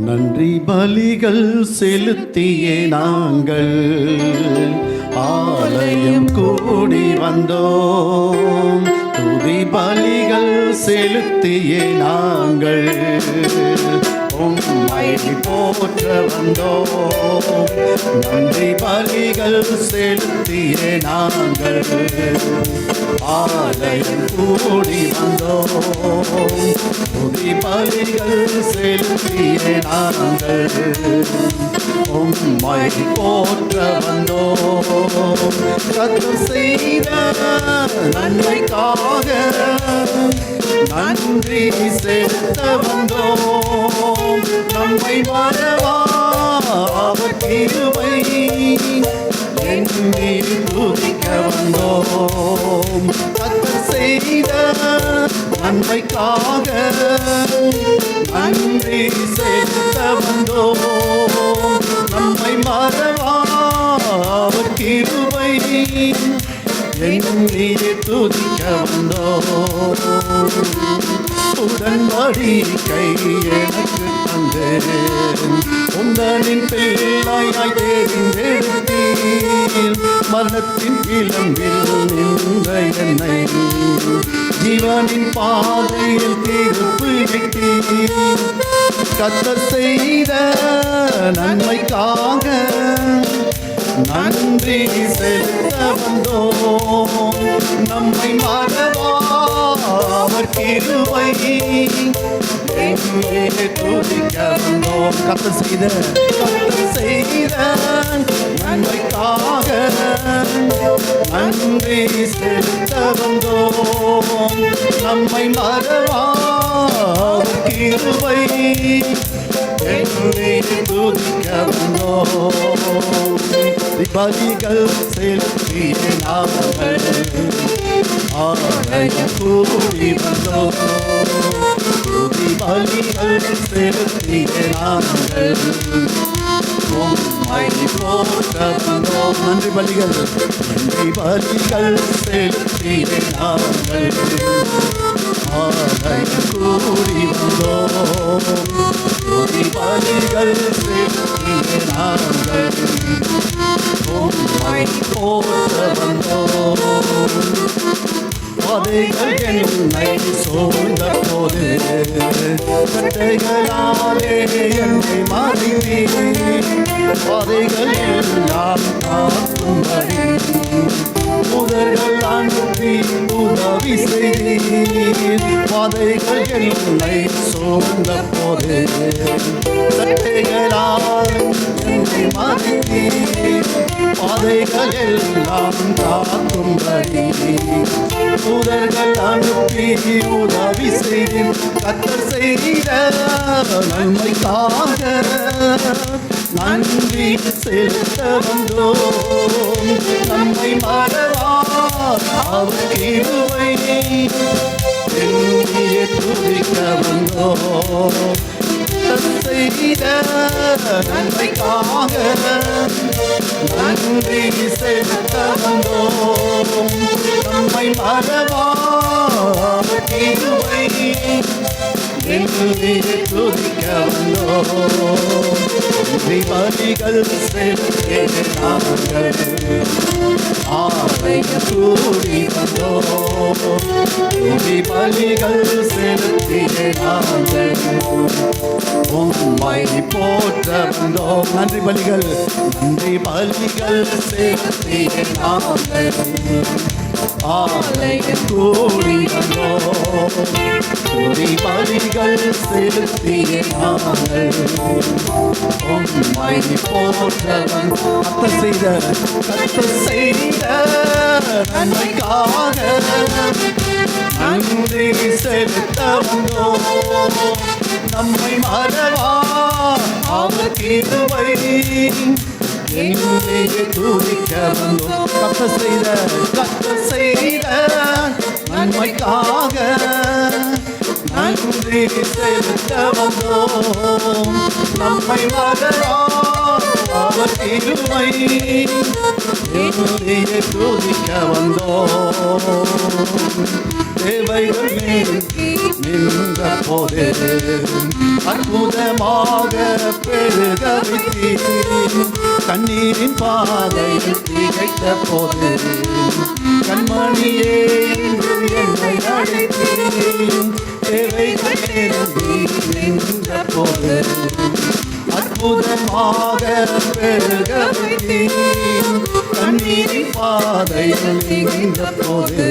நன்றி பலிகள் செலுத்திய நாங்கள். ஆலயம் கூடி வந்தோம். துதி பலிகள் செலுத்திய நாங்கள். உம்மை போற்ற வந்தோம். நன்றி பலிகள் செலுத்திய நாங்கள். ஆலயம் கூடி வந்தோம். துதி பலிகள் செலுத்திய நாங்கள். உம்மை போற்ற வந்தோம். கத்து செய்த நன்மைக்காக நன்றி செலுத்த வந்தோம் நம்மை மறவா? அவர் கிருபை எண்ணி துதிக்க வந்தோம் கத்து செய்த நன்மைக்காக நன்றி செலுத்த வந்தோம் நம்மை மறவா? அவர் கிருபை எண்ணி துதிக்க வந்தோ உடன்படி கை எனக்கு தந்தேன். உந்தனின் பிள்ளையாய் தேர்ந்தெடுத்தீர் மரணத்தின் இளம்பில் நின்ற என்னை ஜீவனின் பாதையில் தீர்ப்பு கத்த செய்த நன்மைக்காக நன்றி செலுத்த வந்தோம். நம்மை மறவா அவர் கிருபை துதிக்க வந்தோம். கத்த செய்த கத்த செய்த நன்மைக்காக நன்றி செலுத்த வந்தோம். நம்மை மறவா அவர் என்னை துதிக்க வந்தோம். பலிகள் செலுத்திய நாமல் ஆலய கூடி வந்தோம் துதி பலிகள் செலுத்திய நாமல் உம்மை போற்ற வந்தோம் நன்றி பலிகள் நன்றி பலிகள் செலுத்திய நாமல் ஆலய கூடி வந்தோம் துதி பலிகள் செலுத்திய நாங்கள் உம்மை போற்ற வந்தோம் பாதைகள் என்னை சூழ்ந்த போது. கட்டைகளாலே என்னை மாறினீர் பாதைகள் எல்லாம் காக்கும்படி. முதல்கள் அனுப்பி உதவி செய்தீர் பாதைகள் என்னை சூழ்ந்த போது. கட்டைகளால் என்னை மாறினீர் பாதைகள் எல்லாம் காக்கும்படி. தூதர்கள் அனுப்பி உதவி செய்து கத்தர் செய்த நன்மைக்காக நன்றி செலுத்த வந்தோம். நம்மை மறவா அவர் கிருபை. எண்ணிய துதிக்க வந்தோம். செய்த நன்மைக்காக நன்றி செலுத்த வந்தோம். நம்மை மறவா கிருபை துதிக்க வந்தோம். நன்றி பலிகள் நாங்கள் ஆலய கூடி வந்தோம். நன்றி பலிகள் செலுத்திய நாங்கள் போற்ற வந்தோம். நன்றி பலிகள். நன்றி பலிகள் செலுத்திய நாங்கள் ஆலயம் கூடி வந்தோம் கூடி பலிகள் செலுத்திய நாங்கள் உம்மை போற்ற வந்தோம் செய்த கத்த செய்த நன்மைக்காக நன்றி செலுத்த வந்தோம் நம்மை மறவா அவர் கிருபை என்னை துதிக்க வந்தோம் கத்த செய்த கத்த செய்த நன்மைக்காக நன்றி செலுத்த வந்தோம் நம்மை மறவா அவர் இருமை என்னுடைய துதிக்க வந்தோம். தேவைகள் மேல் நின்ற போது அற்புதமாக பெருகவித்தி வைத்தீர் கண்ணீரின் பாதையில் திகைத்த போது கண்மணியே என்னை அழைத்தேன் தேவைகள் மேல் நின்ற போது அற்புதமாக பெருக கண்ணீரின் பாதையில் நின்ற போது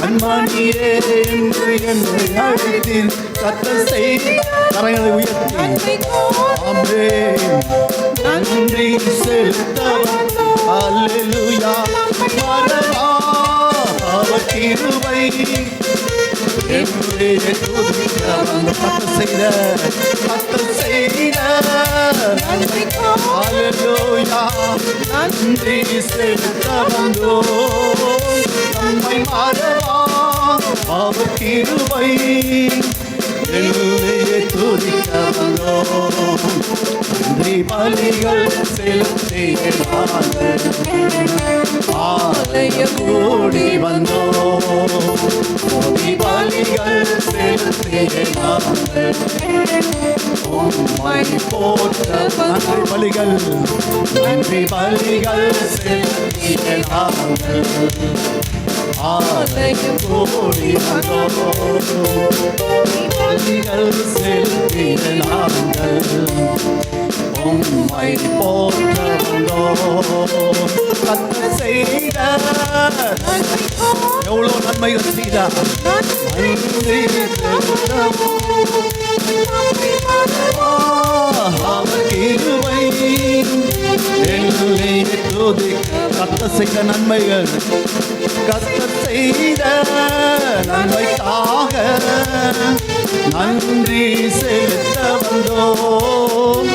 அன்பானியே என்று என்னை அழைத்தீர். கத்த செய்தி கரங்களை உயர்த்தி. ஆமென். நன்றி செலுத்தவன் அல்லேலூயா மறவா அவர் கிருபை. என்னுடைய துதிக்கவன் கத்த செய்த கத்த செய்த நன்மை நன்றி செலுத்த வந்தோம் நம்மை மறவா அவர் கிருபை என்னுடைய துதிக்க வந்தோம் நன்றி பலிகள் ஆலயம் கூடி வந்தோம். நன்றி பலிகள் செலுத்தினார்கள் உம்மை போற்ற நன்றி பலிகள் நன்றி பலிகள் செலுத்தினார்கள் ஆலயம் கூடி வந்தோம் பலிகள் செலுத்திய நாங்கள் உம்மை போற்ற வந்தோம் நன்மைகள் செய்தார். நன்றி கத்த செய்த நன்மைகள் கத்த செய்த நன்மைக்காக நன்றி செலுத்த வந்தோம்.